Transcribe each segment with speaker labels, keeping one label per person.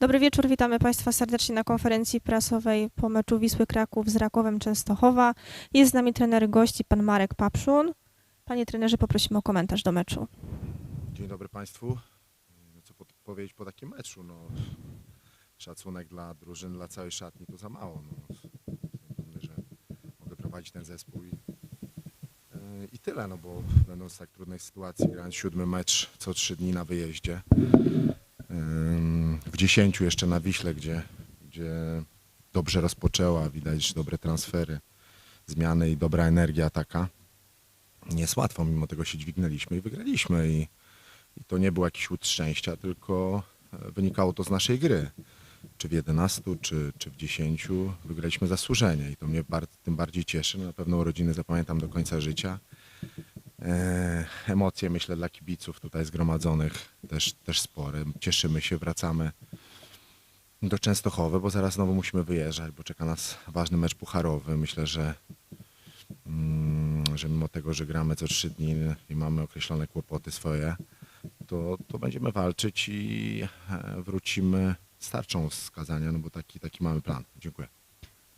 Speaker 1: Dobry wieczór, witamy Państwa serdecznie na konferencji prasowej po meczu Wisły Kraków z Rakowem Częstochowa. Jest z nami trener gości, pan Marek Papszun. Panie trenerze, poprosimy o komentarz do meczu.
Speaker 2: Dzień dobry Państwu. No Co po- powiedzieć po takim meczu? No, szacunek dla drużyn, dla całej szatni to za mało. No, że mogę prowadzić ten zespół i, yy, i tyle, no bo będąc w tak trudnej sytuacji, grając siódmy mecz co trzy dni na wyjeździe, w dziesięciu jeszcze na Wiśle, gdzie, gdzie dobrze rozpoczęła, widać dobre transfery, zmiany i dobra energia taka. Nie jest łatwo, mimo tego się dźwignęliśmy i wygraliśmy i, i to nie był jakiś łód szczęścia, tylko e, wynikało to z naszej gry. Czy w 11, czy, czy w 10 wygraliśmy zasłużenie i to mnie tym bardziej cieszy. Na pewno urodziny zapamiętam do końca życia. E, emocje myślę dla kibiców tutaj zgromadzonych też, też spore. Cieszymy się, wracamy do Częstochowy, bo zaraz znowu musimy wyjeżdżać, bo czeka nas ważny mecz pucharowy. Myślę, że mm, że mimo tego, że gramy co trzy dni i mamy określone kłopoty swoje, to, to będziemy walczyć i e, wrócimy z tarczą z skazania, no bo taki, taki mamy plan. Dziękuję.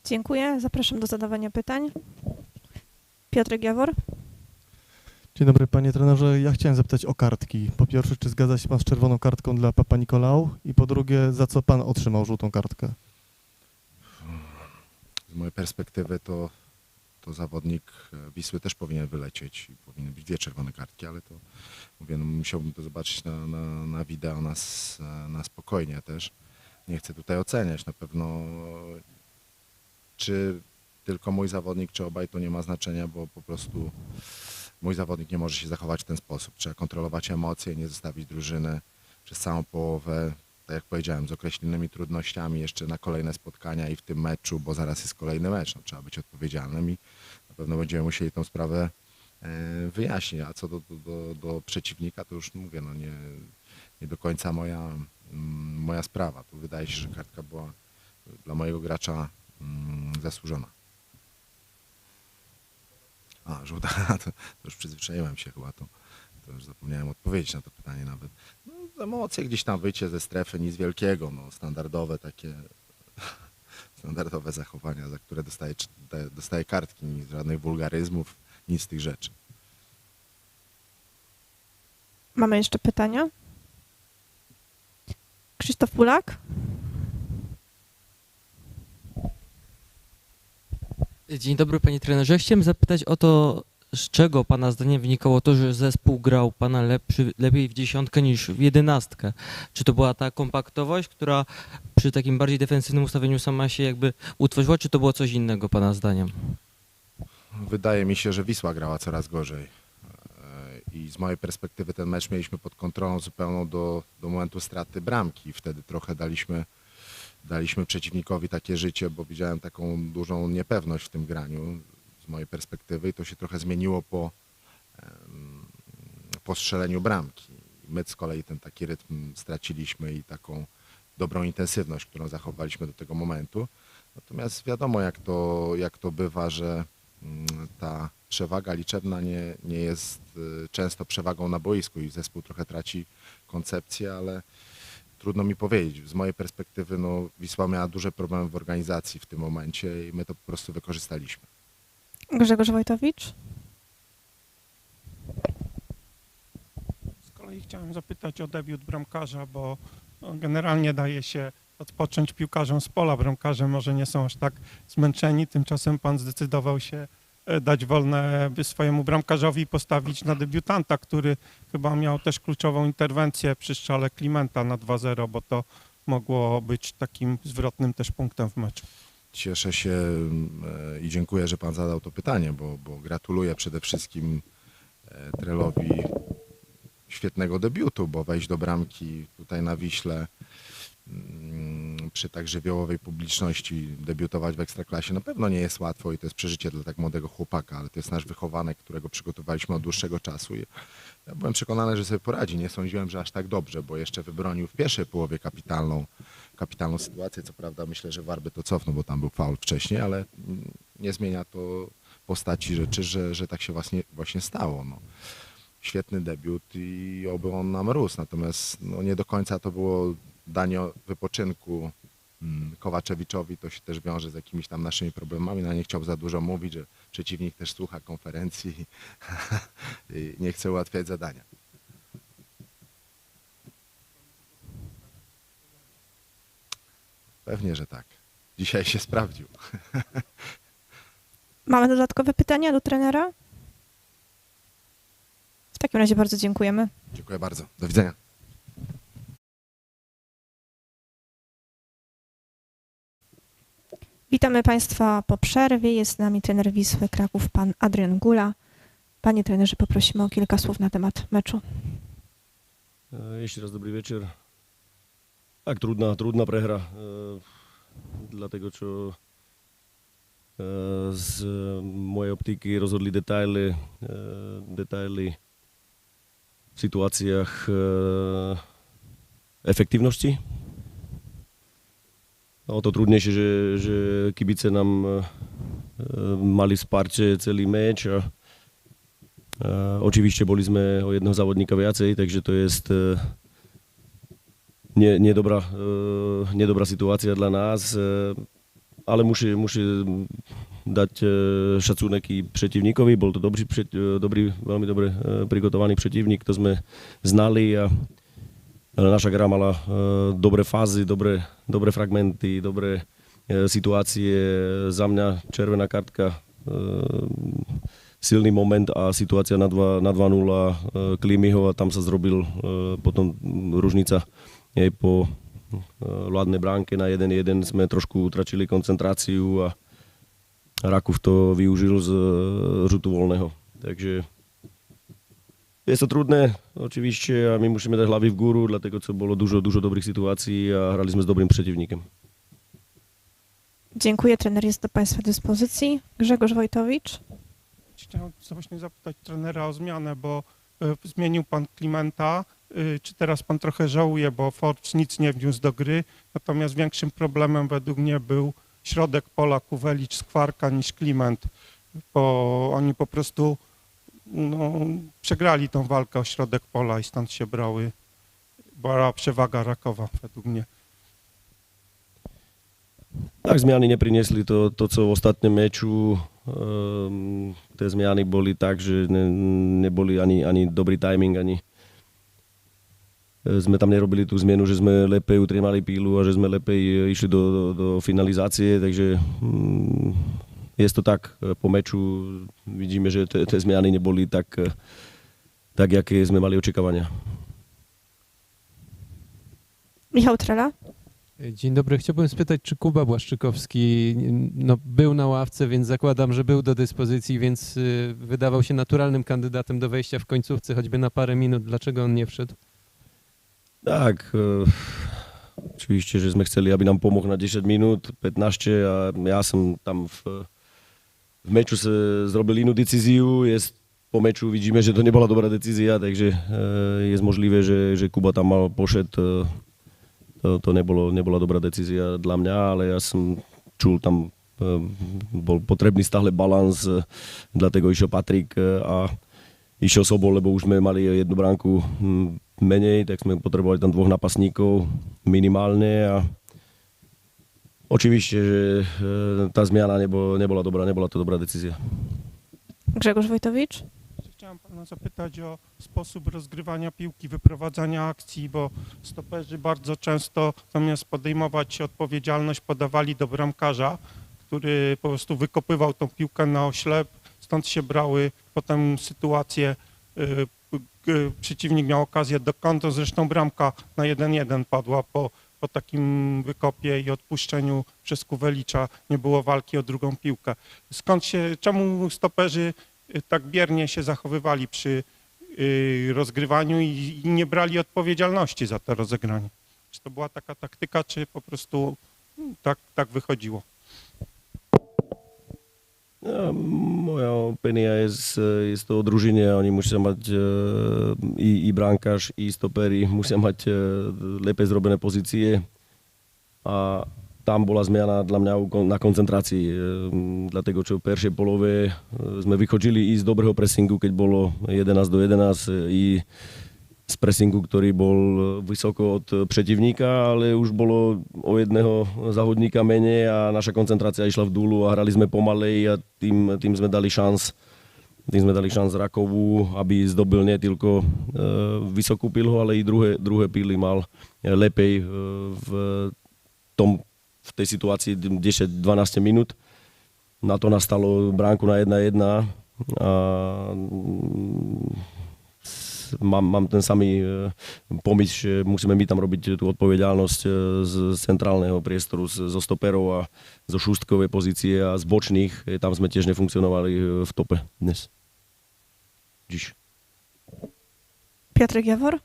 Speaker 1: Dziękuję, zapraszam do zadawania pytań. Piotrek Jawor.
Speaker 3: Dzień dobry panie trenerze. Ja chciałem zapytać o kartki. Po pierwsze, czy zgadza się pan z czerwoną kartką dla Papa Nikolał? I po drugie, za co pan otrzymał żółtą kartkę?
Speaker 2: Z mojej perspektywy to, to zawodnik e, Wisły też powinien wylecieć i powinny być dwie czerwone kartki, ale to mówię, no, musiałbym to zobaczyć na, na, na wideo na, s- na spokojnie też. Nie chcę tutaj oceniać. Na pewno czy tylko mój zawodnik, czy obaj to nie ma znaczenia, bo po prostu mój zawodnik nie może się zachować w ten sposób. Trzeba kontrolować emocje, nie zostawić drużyny przez całą połowę, tak jak powiedziałem, z określonymi trudnościami jeszcze na kolejne spotkania i w tym meczu, bo zaraz jest kolejny mecz. No, trzeba być odpowiedzialnym i na pewno będziemy musieli tą sprawę e, wyjaśnić. A co do, do, do, przeciwnika, to już mówię, no nie, nie do końca moja, mm, moja sprawa. Tu wydaje się, że kartka była dla mojego gracza mm, zasłużona. A, żółta, to, to już przyzwyczaiłem się chyba, to, to już zapomniałem odpowiedzieć na to pytanie nawet. No, emocje gdzieś tam wyjście ze strefy, nic wielkiego, no, standardowe takie, standardowe zachowania, za które dostaje, dostaje kartki, nic, żadnych wulgaryzmów, nic z tych rzeczy.
Speaker 1: Mamy jeszcze pytania. Krzysztof Pulak.
Speaker 4: Dzień dobry panie trenerze. Chciałem zapytać o to, z czego pana zdaniem wynikało to, że zespół grał pana lepszy, lepiej w dziesiątkę niż w jedenastkę? Czy to była ta kompaktowość, która przy takim bardziej defensywnym ustawieniu sama się jakby utworzyła, czy to było coś innego pana zdaniem?
Speaker 2: Wydaje mi się, że Wisła grała coraz gorzej. E, I z mojej perspektywy ten mecz mieliśmy pod kontrolą zupełną do, do momentu straty bramki. Wtedy trochę daliśmy, daliśmy przeciwnikowi takie życie, bo widziałem taką dużą niepewność w tym graniu z mojej perspektywy i to się trochę zmieniło po, po strzeleniu bramki. My z kolei ten taki rytm straciliśmy i taką dobrą intensywność, którą zachowaliśmy do tego momentu. Natomiast wiadomo, jak to, jak to bywa, że mm, ta przewaga liczebna nie, nie jest y, często przewagą na boisku i zespół trochę traci koncepcję, ale trudno mi powiedzieć. Z mojej perspektywy no, Wisła miała duże problemy w organizacji w tym momencie i my to po prostu wykorzystaliśmy.
Speaker 1: Grzegorz Wojtowicz.
Speaker 5: Z kolei chciałem zapytać o debiut bramkarza, bo no, generalnie daje się odpocząć piłkarzom z pola. Bramkarze może nie są aż tak zmęczeni, tymczasem pan zdecydował się dać wolne by swojemu bramkarzowi i postawić na debiutanta, który chyba miał też kluczową interwencję przy strzale Klimenta na 2-0, bo to mogło być takim zwrotnym też punktem w meczu.
Speaker 2: Cieszę się e, i dziękuję, że Pan zadał to pytanie, bo, bo gratuluję przede wszystkim e, Trelowi świetnego debiutu, bo wejść do bramki tutaj na Wiśle mm, przy tak żywiołowej publiczności, debiutować w Ekstraklasie na pewno nie jest łatwo i to jest przeżycie dla tak młodego chłopaka, ale to jest nasz wychowanek, którego przygotowaliśmy od dłuższego czasu. I ja byłem przekonany, że sobie poradzi. Nie sądziłem, że aż tak dobrze, bo jeszcze wybronił w pierwszej połowie kapitalną kapitalną sytuację. Co prawda myślę, że Warby to cofnął, bo tam był faul wcześniej, ale nie zmienia to postaci rzeczy, że, że tak się właśnie, właśnie stało. No. Świetny debiut i oby on nam rósł. Natomiast no, nie do końca to było danie wypoczynku Kowaczewiczowi to się też wiąże z jakimiś tam naszymi problemami. No nie chciałbym za dużo mówić, że przeciwnik też słucha konferencji i nie chce ułatwiać zadania. Pewnie, że tak. Dzisiaj się sprawdził.
Speaker 1: Mamy dodatkowe pytania do trenera? W takim razie bardzo dziękujemy.
Speaker 2: Dziękuję bardzo. Do widzenia.
Speaker 1: Witamy Państwa po przerwie. Jest z nami trener Wisły Kraków, pan Adrian Gula. Panie trenerze, poprosimy o kilka słów na temat meczu.
Speaker 6: E, Jeszcze raz dobry wieczór. Tak, trudna, trudna prehra. e, Dlatego, że z mojej optyki rozhodli detaily, e, detaily w sytuacjach efektywności. o to trudnejšie, že, že kibice nám e, e, mali sparče celý meč a e, očivište boli sme o jednoho závodníka viacej, takže to je nie, nedobrá, nedobrá situácia dla nás, ale musí, musí dať šacúnek i protivníkovi, bol to dobrý, dobrý, veľmi dobre prigotovaný protivník, to sme znali a a nasza gra mala e, dobre fazy, dobre, dobre fragmenty, dobre e, sytuacje. Za mňa červená kartka e, silný moment a situácia na 2 na 2-0 e, Klimiho a tam sa zrobil potom ružnica aj po hladnej bránke na 1-1 sme trošku utračili koncentráciu a Rakov to využil z rzutu voľného. Takže je to trudné, oczywiście, a my musimy dać hlavy w górę, dlatego co było dużo, dużo dobrych sytuacji, a graliśmy z dobrym przeciwnikiem.
Speaker 1: Dziękuję, trener jest do Państwa dyspozycji. Grzegorz Wojtowicz.
Speaker 5: Chciałem właśnie zapytać trenera o zmianę, bo e, zmienił pan Klimenta. E, Czy teraz pan trochę żałuje, bo Forbes nic nie wniósł do gry, natomiast większym problemem według mnie był środek pola Kuwelicz Skwarka niż Kliment, bo oni po prostu no, przegrali tą walkę o środek pola i stąd się brały, była przewaga Rakowa według mnie.
Speaker 6: Tak, zmiany neprinesli to, to co v ostatnom meču. Um, tie zmiany boli tak, že ne, neboli ani, ani dobrý timing, ani e, sme tam nerobili tú zmenu, že sme lepej utriemali pílu a že sme lepej išli do, do, do finalizácie, takže mm, je to tak. E, Po meču vidíme, že tie tie zmiany neboli tak, e, tak, jaké sme mali očakávania.
Speaker 1: Michał Trela.
Speaker 7: Dzień dobry. Chciałbym spytać, czy Kuba Błaszczykowski no, był na ławce, więc zakładam, że był do dyspozycji, więc y, wydawał się naturalnym kandydatem do wejścia w końcówce, choćby na parę minut. Dlaczego on nie wszedł?
Speaker 6: Tak, e, oczywiście, że sme chceli, aby nám pomohol na 10 minút, 15 a ja som tam v, v meču sa zrobil inú decíziu, jest, po meču vidíme, že to nebola dobrá decízia, takže e, je možlivé, že, že Kuba tam mal pošet, e, to, to nebolo, nebola dobrá decízia dla mňa, ale ja som čul tam, e, bol potrebný stále balans, dlatego išiel Patrik a išiel Sobol, lebo už sme mali jednu bránku hm, menej, tak sme potrebovali tam dvoch napastníkov minimálne a oczywiście, že e, tá zmiana nebo, nebola dobrá, nebola to dobrá decízia.
Speaker 1: Grzegorz Wojtowicz.
Speaker 5: Chciałem pana zapytać o sposób rozgrywania piłki, wyprowadzania akcji, bo stoperzy bardzo często zamiast podejmować odpowiedzialność podawali do bramkarza, który po prostu wykopywał tą piłkę na oślep, stąd się brały potem sytuacje, y, g- przeciwnik miał okazję do kątu, zresztą bramka na 1-1 padła po, po takim wykopie i odpuszczeniu przez Kuwelicza, nie było walki o drugą piłkę. Skąd się, czemu stoperzy y, tak biernie się zachowywali przy y, rozgrywaniu i, nie brali odpowiedzialności za to rozegranie. Czy to była taka taktyka, czy po prostu mm, tak, tak wychodziło?
Speaker 6: Ja, moja opinia jest, jest to o drużynie, oni musia mať e, i, i brankář, i stopery musia mať e, lepiej zrobené pozície. A tam bola zmiana dla mňa na koncentrácii, e, dlatego čo v peršej polove e, sme vychodili i z dobrého pressingu, keď bolo 11 do 11 e, i z pressingu, ktorý bol vysoko od pretivníka, ale už bolo o jedného závodníka menej a naša koncentrácia išla v dúlu a hrali sme pomalej a tým, tým sme dali šanc tým sme dali šanc Rakovu, aby zdobil nie tylko e, vysokú pilhu, ale i druhé, druhé pily mal e, lepej e, v, tom, v tej situácii 10-12 minút. Na to nastalo bránku na 1-1 a mám, mám ten samý e, pomysl, že musíme my tam robiť tú odpovedalnosť e, z centrálneho priestoru, z- zo stoperov a zo šustkovej pozície a z bočných. E, Tam sme tiež nefunkcionovali v tope dnes. Dziś.
Speaker 1: Piotrek Jawor?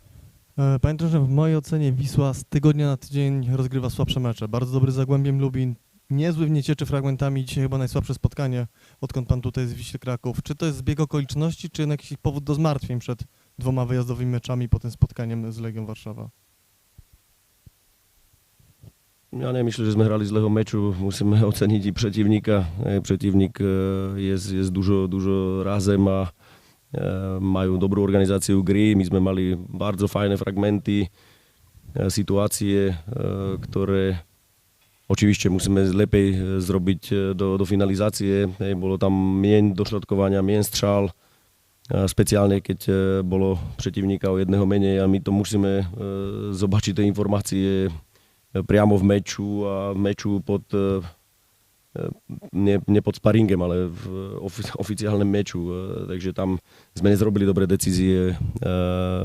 Speaker 3: Panie trenerze, w mojej ocenie Wisła z tygodnia na tydzień rozgrywa słabsze mecze. Bardzo dobry Zagłębiem Lubin, niezły w niecieczy fragmentami, dzisiaj chyba najsłabsze spotkanie, odkąd pan tutaj jest w Wiśle Kraków. Czy to jest zbieg okoliczności, czy jednak jakiś powód do zmartwień przed dwoma wyjazdowymi meczami po tym spotkaniem z Legią Warszawa?
Speaker 6: Ja nemyslím, že sme hrali zlého meču, musíme oceniť i protivníka. E, Protivník je, je s dužo, dužo razem a e, majú dobrú organizáciu gry. My sme mali bardzo fajné fragmenty, e, situácie, e, ktoré oczywiście musíme lepiej zrobiť e, do, do finalizácie. Bolo tam mieň došľadkovania, mieň střál, a speciálne keď e, bolo protivníka o jedného menej a my to musíme e, zobačiť tie informácie priamo v meču a v meču pod e, e, nie, pod sparingem, ale v ofi- oficiálnym meču. E, Takže tam sme nezrobili dobré decízie. E,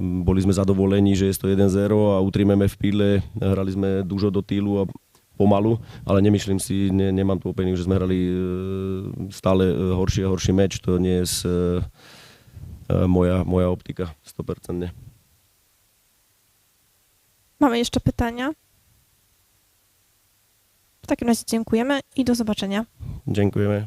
Speaker 6: Boli sme zadovolení, že je to 1-0 a utrímeme v píle. Hrali sme dužo do týlu a pomalu, ale nemyslím si, ne, nemám tu opening, že sme hrali e, stále e, horší a horší meč. To nie je e, e, moja, moja optika 100%.
Speaker 1: Mamy jeszcze pytania? W takim razie dziękujemy i do zobaczenia.
Speaker 6: Dziękujeme.